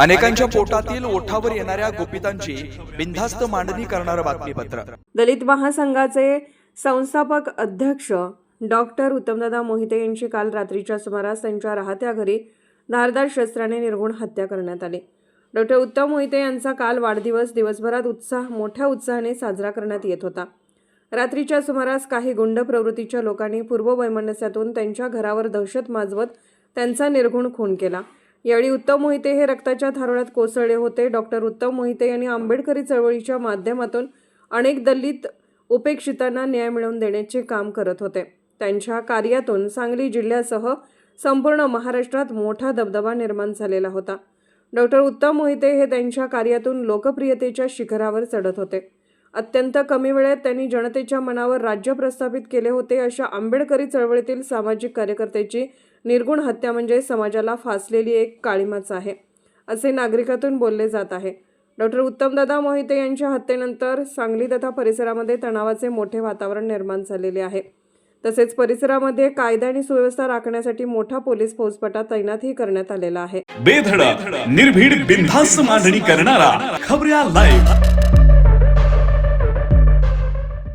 अनेकांच्या पोटातील ओठावर येणाऱ्या गोपितांची बिनधास्त मांडणी करणारं बातमीपत्र. दलित महासंघाचे संस्थापक अध्यक्ष डॉक्टर उत्तमदादा मोहिते यांची काल रात्रीच्या सुमारास त्यांच्या राहत्या घरी धारदार शस्त्राने निर्गुण हत्या करण्यात आली. डॉक्टर उत्तम मोहिते यांचा काल वाढदिवस दिवसभरात उत्साह मोठ्या उत्साहाने साजरा करण्यात येत होता. रात्रीच्या सुमारास काही गुंड प्रवृत्तीच्या लोकांनी पूर्व वैमनस्यातून त्यांच्या घरावर दहशत माजवत त्यांचा निर्गुण खून केला. यावेळी उत्तम मोहिते हे रक्ताच्या थारोळ्यात कोसळले होते. डॉक्टर उत्तम मोहिते यांनी आंबेडकरी चळवळीच्या माध्यमातून अनेक दलित उपेक्षितांना न्याय मिळवून देण्याचे काम करत होते. त्यांच्या कार्यातून सांगली जिल्ह्यासह संपूर्ण महाराष्ट्रात मोठा दबदबा निर्माण झालेला होता. डॉक्टर उत्तम मोहिते हे त्यांच्या कार्यातून लोकप्रियतेच्या शिखरावर चढत होते. अत्यंत कमी वेळेत त्यांनी जनतेच्या मनावर राज्य प्रस्थापित केले होते अशा आंबेडकरी चळवळीतील सामाजिक कार्यकर्त्याची निर्गुण हत्या म्हणजे समाजाला फासलेली एक काळीमाच आहे असे नागरिकातून बोलले जात आहे. डॉक्टर उत्तमदादा मोहिते यांच्या हत्येनंतर सांगली तथा परिसरामध्ये तणावाचे मोठे वातावरण निर्माण झालेले आहे. तसेच परिसरामध्ये कायदा आणि सुव्यवस्था राखण्यासाठी मोठा पोलीस फौजपटा तैनातही करण्यात आलेला आहे. बेधडक निर्भीड बिनधास्त मांडणी करणारा खबऱ्या लाईव्ह